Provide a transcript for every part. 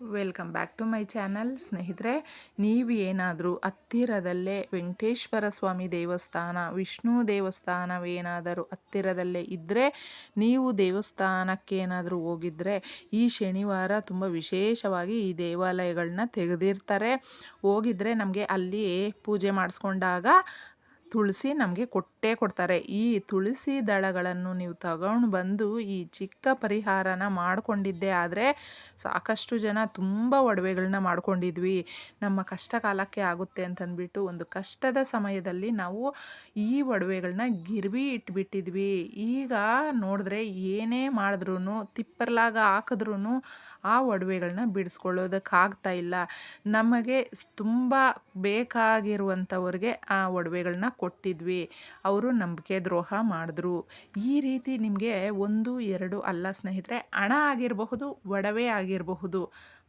Welcome back to my channel ಸ್ನೇಹಿತರೆ, ನೀವು ಏನಾದರೂ ಹತ್ತಿರದಲ್ಲೇ ವೆಂಕಟೇಶ್ವರ ಸ್ವಾಮಿ ದೇವಸ್ಥಾನ, ವಿಷ್ಣು ದೇವಸ್ಥಾನವೇನಾದರೂ ಹತ್ತಿರದಲ್ಲೇ ಇದ್ದರೆ ನೀವು ದೇವಸ್ಥಾನಕ್ಕೇನಾದರೂ ಹೋಗಿದ್ದರೆ ಈ ಶನಿವಾರ ತುಂಬ ವಿಶೇಷವಾಗಿ ಈ ದೇವಾಲಯಗಳನ್ನ ತೆಗೆದಿರ್ತಾರೆ. ಹೋಗಿದ್ರೆ ನಮಗೆ ಅಲ್ಲಿ ಪೂಜೆ ಮಾಡಿಸ್ಕೊಂಡಾಗ ತುಳಸಿ ನಮಗೆ ಕೊಟ್ಟೇ ಕೊಡ್ತಾರೆ. ಈ ತುಳಸಿ ದಳಗಳನ್ನು ನೀವು ತಗೊಂಡು ಬಂದು ಈ ಚಿಕ್ಕ ಪರಿಹಾರನ ಮಾಡಿಕೊಂಡಿದ್ದೆ ಆದರೆ ಸಾಕಷ್ಟು ಜನ ತುಂಬ ಒಡವೆಗಳನ್ನ ಮಾಡ್ಕೊಂಡಿದ್ವಿ. ನಮ್ಮ ಕಷ್ಟ ಕಾಲಕ್ಕೆ ಆಗುತ್ತೆ ಅಂತಂದ್ಬಿಟ್ಟು ಒಂದು ಕಷ್ಟದ ಸಮಯದಲ್ಲಿ ನಾವು ಈ ಒಡವೆಗಳನ್ನ ಗಿರ್ವಿ ಇಟ್ಬಿಟ್ಟಿದ್ವಿ. ಈಗ ನೋಡಿದ್ರೆ ಏನೇ ಮಾಡಿದ್ರೂ ತಿಪ್ಪರ್ಲಾಗ ಹಾಕಿದ್ರೂ ಆ ಒಡವೆಗಳನ್ನ ಬಿಡಿಸ್ಕೊಳ್ಳೋದಕ್ಕಾಗ್ತಾ ಇಲ್ಲ. ನಮಗೆ ತುಂಬ ಬೇಕಾಗಿರುವಂಥವ್ರಿಗೆ ಆ ಒಡವೆಗಳನ್ನ ಕೊಟ್ಟಿದ್ವಿ. ಅವರು ನಂಬಿಕೆ ದ್ರೋಹ ಮಾಡಿದ್ರು. ಈ ರೀತಿ ನಿಮಗೆ ಒಂದು, ಎರಡು ಅಲ್ಲ ಸ್ನೇಹಿತರೆ, ಹಣ ಆಗಿರಬಹುದು, ಒಡವೆ ಆಗಿರಬಹುದು.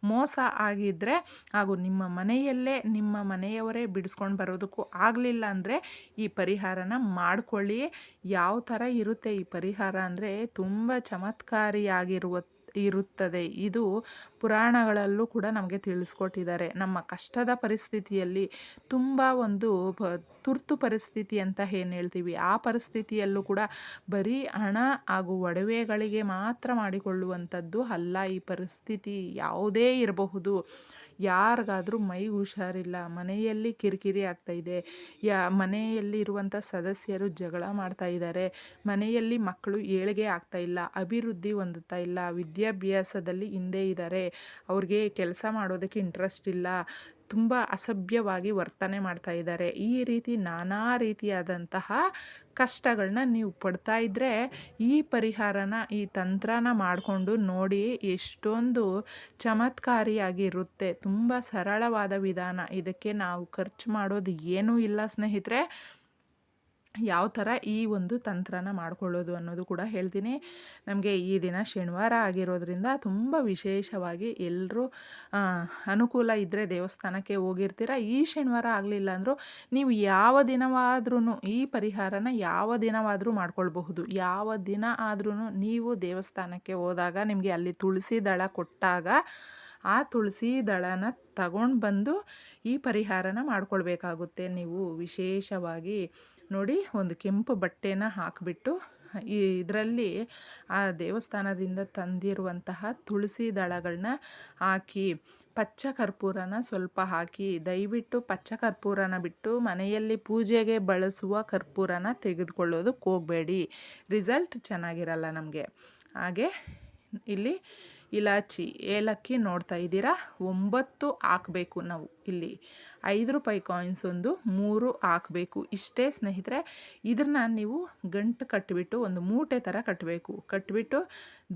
ಮೋಸ ಆಗಿದ್ದರೆ ಹಾಗೂ ನಿಮ್ಮ ಮನೆಯಲ್ಲೇ, ನಿಮ್ಮ ಮನೆಯವರೇ ಬಿಡಿಸ್ಕೊಂಡು ಬರೋದಕ್ಕೂ ಆಗಲಿಲ್ಲ ಅಂದರೆ ಈ ಪರಿಹಾರನ ಮಾಡಿಕೊಳ್ಳಿ. ಯಾವ ಥರ ಇರುತ್ತೆ ಈ ಪರಿಹಾರ ಅಂದರೆ ತುಂಬ ಚಮತ್ಕಾರಿಯಾಗಿರುವ ಇರುತ್ತದೆ. ಇದು ಪುರಾಣಗಳಲ್ಲೂ ಕೂಡ ನಮಗೆ ತಿಳಿಸ್ಕೊಟ್ಟಿದ್ದಾರೆ. ನಮ್ಮ ಕಷ್ಟದ ಪರಿಸ್ಥಿತಿಯಲ್ಲಿ ತುಂಬ ಒಂದು ತುರ್ತು ಪರಿಸ್ಥಿತಿ ಅಂತ ಏನು ಹೇಳ್ತೀವಿ? ಆ ಪರಿಸ್ಥಿತಿಯಲ್ಲೂ ಕೂಡ ಬರೀ ಹಣ ಹಾಗೂ ಒಡವೆಗಳಿಗೆ ಮಾತ್ರ ಮಾಡಿಕೊಳ್ಳುವಂಥದ್ದು ಅಲ್ಲ. ಈ ಪರಿಸ್ಥಿತಿ ಯಾವುದೇ ಇರಬಹುದು. ಯಾರಿಗಾದರೂ ಮೈ ಹುಷಾರಿಲ್ಲ, ಮನೆಯಲ್ಲಿ ಕಿರಿಕಿರಿ ಆಗ್ತಾಯಿದೆ ಯಾ ಮನೆಯಲ್ಲಿರುವಂಥ ಸದಸ್ಯರು ಜಗಳ ಮಾಡ್ತಾ ಇದ್ದಾರೆ, ಮನೆಯಲ್ಲಿ ಮಕ್ಕಳು ಏಳಿಗೆ ಆಗ್ತಾ ಇಲ್ಲ, ಅಭಿವೃದ್ಧಿ ಹೊಂದುತ್ತಾ ಇಲ್ಲ, ವಿದ್ಯಾಭ್ಯಾಸದಲ್ಲಿ ಹಿಂದೆ ಇದ್ದಾರೆ, ಅವ್ರಿಗೆ ಕೆಲಸ ಮಾಡೋದಕ್ಕೆ ಇಂಟ್ರೆಸ್ಟ್ ಇಲ್ಲ ತುಂಬ ಅಸಭ್ಯವಾಗಿ ವರ್ತನೆ ಮಾಡ್ತಾ ಇದ್ದಾರೆ. ಈ ರೀತಿ ನಾನಾ ರೀತಿಯಾದಂತಹ ಕಷ್ಟಗಳನ್ನ ನೀವು ಪಡ್ತಾ ಇದ್ದರೆ ಈ ಪರಿಹಾರನ, ಈ ತಂತ್ರನ ಮಾಡಿಕೊಂಡು ನೋಡಿ ಎಷ್ಟೊಂದು ಚಮತ್ಕಾರಿಯಾಗಿರುತ್ತೆ. ತುಂಬ ಸರಳವಾದ ವಿಧಾನ. ಇದಕ್ಕೆ ನಾವು ಖರ್ಚು ಮಾಡೋದು ಏನೂ ಇಲ್ಲ ಸ್ನೇಹಿತರೆ. ಯಾವ ಥರ ಈ ಒಂದು ತಂತ್ರನ ಮಾಡ್ಕೊಳ್ಳೋದು ಅನ್ನೋದು ಕೂಡ ಹೇಳ್ತೀನಿ. ನಮಗೆ ಈ ದಿನ ಶನಿವಾರ ಆಗಿರೋದ್ರಿಂದ ತುಂಬ ವಿಶೇಷವಾಗಿ ಎಲ್ಲರೂ ಅನುಕೂಲ ಇದ್ದರೆ ದೇವಸ್ಥಾನಕ್ಕೆ ಹೋಗಿರ್ತೀರ, ಈ ಶನಿವಾರ ಆಗಲಿಲ್ಲ ಅಂದರೂ ನೀವು ಯಾವ ದಿನವಾದ್ರೂ ಈ ಪರಿಹಾರನ ಯಾವ ದಿನವಾದರೂ ಮಾಡ್ಕೊಳ್ಬಹುದು. ಯಾವ ದಿನ ಆದ್ರೂ ನೀವು ದೇವಸ್ಥಾನಕ್ಕೆ ಹೋದಾಗ ನಿಮಗೆ ಅಲ್ಲಿ ತುಳಸಿ ದಳ ಕೊಟ್ಟಾಗ ಆ ತುಳಸಿ ದಳನ ತಗೊಂಡು ಬಂದು ಈ ಪರಿಹಾರನ ಮಾಡ್ಕೊಳ್ಬೇಕಾಗುತ್ತೆ. ನೀವು ವಿಶೇಷವಾಗಿ ನೋಡಿ ಒಂದು ಕೆಂಪು ಬಟ್ಟೆನ ಹಾಕಿಬಿಟ್ಟು, ಈ ಇದರಲ್ಲಿ ಆ ದೇವಸ್ಥಾನದಿಂದ ತಂದಿರುವಂತಹ ತುಳಸಿ ದಳಗಳನ್ನ ಹಾಕಿ, ಪಚ್ಚ ಕರ್ಪೂರನ ಸ್ವಲ್ಪ ಹಾಕಿ, ದಯವಿಟ್ಟು ಪಚ್ಚ ಕರ್ಪೂರನ ಬಿಟ್ಟು ಮನೆಯಲ್ಲಿ ಪೂಜೆಗೆ ಬಳಸುವ ಕರ್ಪೂರನ ತೆಗೆದುಕೊಳ್ಳೋದಕ್ಕೆ ಹೋಗಬೇಡಿ. ರಿಸಲ್ಟ್ ಚೆನ್ನಾಗಿರಲ್ಲ ನಮಗೆ. ಹಾಗೆ ಇಲ್ಲಿ ಇಲಾಚಿ ಏಲಕ್ಕಿ ನೋಡ್ತಾ ಇದ್ದೀರಾ? ಒಂಬತ್ತು ಹಾಕಬೇಕು ನಾವು ಇಲ್ಲಿ. ಐದು ರೂಪಾಯಿ ಕಾಯಿನ್ಸ್ ಒಂದು, ಮೂರು ಹಾಕಬೇಕು. ಇಷ್ಟೇ ಸ್ನೇಹಿತರೆ ಇದನ್ನ ನೀವು ಗಂಟು ಕಟ್ಟಿಬಿಟ್ಟು ಒಂದು ಮೂಟೆ ಥರ ಕಟ್ಟಬೇಕು ಕಟ್ಟಿಬಿಟ್ಟು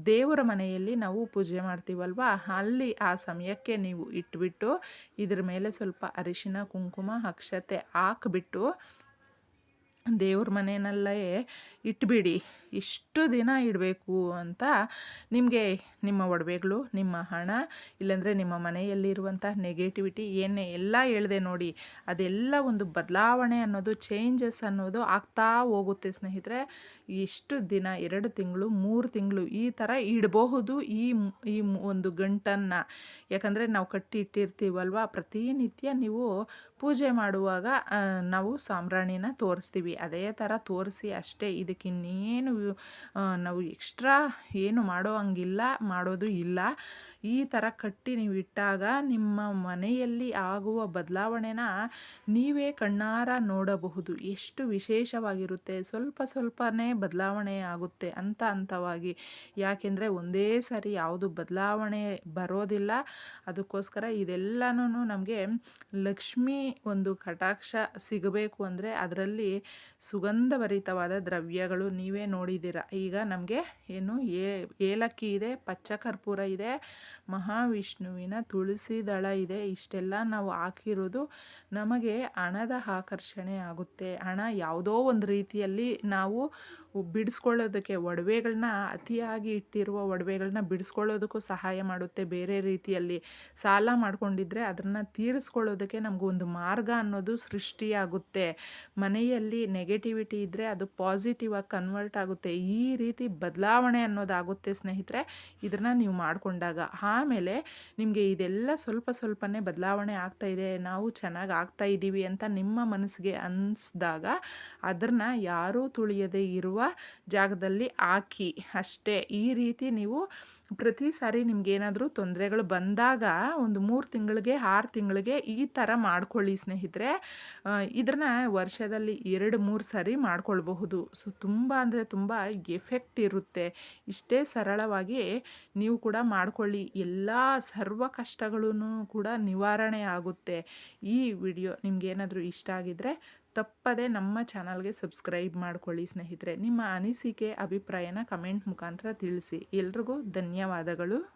ದೇವರ ಮನೆಯಲ್ಲಿ ನಾವು ಪೂಜೆ ಮಾಡ್ತೀವಲ್ವಾ? ಅಲ್ಲಿ ಆ ಸಮಯಕ್ಕೆ ನೀವು ಇಟ್ಬಿಟ್ಟು ಇದ್ರ ಮೇಲೆ ಸ್ವಲ್ಪ ಅರಿಶಿನ ಕುಂಕುಮ, ಅಕ್ಷತೆ ಹಾಕ್ಬಿಟ್ಟು ದೇವ್ರ ಮನೆಯಲ್ಲೇ ಇಟ್ಬಿಡಿ. ಇಷ್ಟು ದಿನ ಇಡಬೇಕು ಅಂತ ನಿಮಗೆ ನಿಮ್ಮ ಒಡವೆಗಳು, ನಿಮ್ಮ ಹಣ, ಇಲ್ಲಾಂದರೆ ನಿಮ್ಮ ಮನೆಯಲ್ಲಿರುವಂಥ ನೆಗೆಟಿವಿಟಿ ಏನೇ ಎಲ್ಲ ಹೇಳಿದೆ ನೋಡಿ. ಅದೆಲ್ಲ ಒಂದು ಬದಲಾವಣೆ ಅನ್ನೋದು ಚೇಂಜಸ್ ಅನ್ನೋದು ಆಗ್ತಾ ಹೋಗುತ್ತೆ ಸ್ನೇಹಿತರೆ. ಇಷ್ಟು ದಿನ, ಎರಡು ತಿಂಗಳು, ಮೂರು ತಿಂಗಳು ಈ ಥರ ಇಡಬಹುದು ಈ ಈ ಒಂದು ಗಂಟನ್ನು. ಯಾಕಂದರೆ ನಾವು ಕಟ್ಟಿ ಇಟ್ಟಿರ್ತೀವಲ್ವ ಪ್ರತಿನಿತ್ಯ ನೀವು ಪೂಜೆ ಮಾಡುವಾಗ ನಾವು ಸಾಂಬ್ರಾಣಿನ ತೋರಿಸ್ತೀವಿ. ಅದೇ ಥರ ತೋರಿಸಿ ಅಷ್ಟೇ. ಇದಕ್ಕೆ ಇನ್ನೇನು ನಾವು ಎಕ್ಸ್ಟ್ರಾ ಏನು ಮಾಡೋ ಹಂಗಿಲ್ಲ, ಮಾಡೋದು ಇಲ್ಲ. ಈ ಥರ ಕಟ್ಟಿ ನೀವು ಇಟ್ಟಾಗ ನಿಮ್ಮ ಮನೆಯಲ್ಲಿ ಆಗುವ ಬದಲಾವಣೆನ ನೀವೇ ಕಣ್ಣಾರ ನೋಡಬಹುದು. ಎಷ್ಟು ವಿಶೇಷವಾಗಿರುತ್ತೆ. ಸ್ವಲ್ಪ ಸ್ವಲ್ಪನೇ ಬದಲಾವಣೆ ಆಗುತ್ತೆ ಅಂತ ಹಂತವಾಗಿ. ಯಾಕೆಂದರೆ ಒಂದೇ ಸರಿ ಯಾವುದು ಬದಲಾವಣೆ ಬರೋದಿಲ್ಲ. ಅದಕ್ಕೋಸ್ಕರ ಇದೆಲ್ಲನೂ ನಮಗೆ ಲಕ್ಷ್ಮಿ ಒಂದು ಕಟಾಕ್ಷ ಸಿಗಬೇಕು ಅಂದರೆ ಅದರಲ್ಲಿ ಸುಗಂಧಭರಿತವಾದ ದ್ರವ್ಯಗಳು ನೀವೇ ನೋಡಿದ್ದೀರ. ಈಗ ನಮಗೆ ಏನು ಏಲಕ್ಕಿ ಇದೆ ಪಚ್ಚ ಕರ್ಪೂರ ಇದೆ, ಮಹಾವಿಷ್ಣುವಿನ ತುಳಸಿ ದಳ ಇದೆ. ಇಷ್ಟೆಲ್ಲ ನಾವು ಹಾಕಿರೋದು ನಮಗೆ ಹಣದ ಆಕರ್ಷಣೆ ಆಗುತ್ತೆ. ಹಣ ಯಾವುದೋ ಒಂದು ರೀತಿಯಲ್ಲಿ ನಾವು ಬಿಡಿಸ್ಕೊಳ್ಳೋದಕ್ಕೆ ಒಡವೆಗಳನ್ನ ಅತಿಯಾಗಿ ಇಟ್ಟಿರುವ ಒಡವೆಗಳನ್ನ ಬಿಡಿಸ್ಕೊಳ್ಳೋದಕ್ಕೂ ಸಹಾಯ ಮಾಡುತ್ತೆ ಬೇರೆ ರೀತಿಯಲ್ಲಿ. ಸಾಲ ಮಾಡಿಕೊಂಡಿದ್ರೆ ಅದನ್ನು ತೀರಿಸ್ಕೊಳ್ಳೋದಕ್ಕೆ ನಮಗೊಂದು ಮಾರ್ಗ ಅನ್ನೋದು ಸೃಷ್ಟಿಯಾಗುತ್ತೆ. ಮನೆಯಲ್ಲಿ ನೆಗೆಟಿವಿಟಿ ಇದ್ದರೆ ಅದು ಪಾಸಿಟಿವ್ ಆಗಿ ಕನ್ವರ್ಟ್ ಆಗುತ್ತೆ. ಈ ರೀತಿ ಬದಲಾವಣೆ ಅನ್ನೋದಾಗುತ್ತೆ ಸ್ನೇಹಿತರೆ ಇದನ್ನು ನೀವು ಮಾಡಿಕೊಂಡಾಗ. ಆಮೇಲೆ ನಿಮಗೆ ಇದೆಲ್ಲ ಸ್ವಲ್ಪ ಸ್ವಲ್ಪನೇ ಬದಲಾವಣೆ ಆಗ್ತಾ ಇದೆ, ನಾವು ಚೆನ್ನಾಗಿ ಆಗ್ತಾ ಇದ್ದೀವಿ ಅಂತ ನಿಮ್ಮ ಮನಸ್ಸಿಗೆ ಅನಿಸ್ದಾಗ ಅದನ್ನು ಯಾರೂ ತುಳಿಯದೇ ಇರುವ ಜಾಗದಲ್ಲಿ ಹಾಕಿ. ಅಷ್ಟೇ, ಈ ರೀತಿ ನೀವು ಪ್ರತಿ ಸಾರಿ ನಿಮ್ಗೇನಾದರೂ ತೊಂದರೆಗಳು ಬಂದಾಗ ಒಂದು ಮೂರು ತಿಂಗಳಿಗೆ, ಆರು ತಿಂಗಳಿಗೆ ಈ ಥರ ಮಾಡ್ಕೊಳ್ಳಿ ಸ್ನೇಹಿತರೆ. ಇದನ್ನ ವರ್ಷದಲ್ಲಿ ಎರಡು, ಮೂರು ಸಾರಿ ಮಾಡ್ಕೊಳ್ಬಹುದು. ಸೊ ತುಂಬ ಅಂದರೆ ತುಂಬ ಎಫೆಕ್ಟ್ ಇರುತ್ತೆ. ಇಷ್ಟೇ ಸರಳವಾಗಿ ನೀವು ಕೂಡ ಮಾಡ್ಕೊಳ್ಳಿ. ಎಲ್ಲ ಸರ್ವ ಕಷ್ಟಗಳೂ ಕೂಡ ನಿವಾರಣೆ ಆಗುತ್ತೆ. ಈ ವಿಡಿಯೋ ನಿಮಗೇನಾದರೂ ಇಷ್ಟ ಆಗಿದ್ದರೆ ತಪ್ಪದೆ ನಮ್ಮ ಚಾನಲ್ಗೆ ಸಬ್ಸ್ಕ್ರೈಬ್ ಮಾಡ್ಕೊಳ್ಳಿ ಸ್ನೇಹಿತರೆ. ನಿಮ್ಮ ಅನಿಸಿಕೆ, ಅಭಿಪ್ರಾಯನ ಕಮೆಂಟ್ ಮುಖಾಂತರ ತಿಳಿಸಿ. ಎಲ್ರಿಗೂ ಧನ್ಯವಾದಗಳು.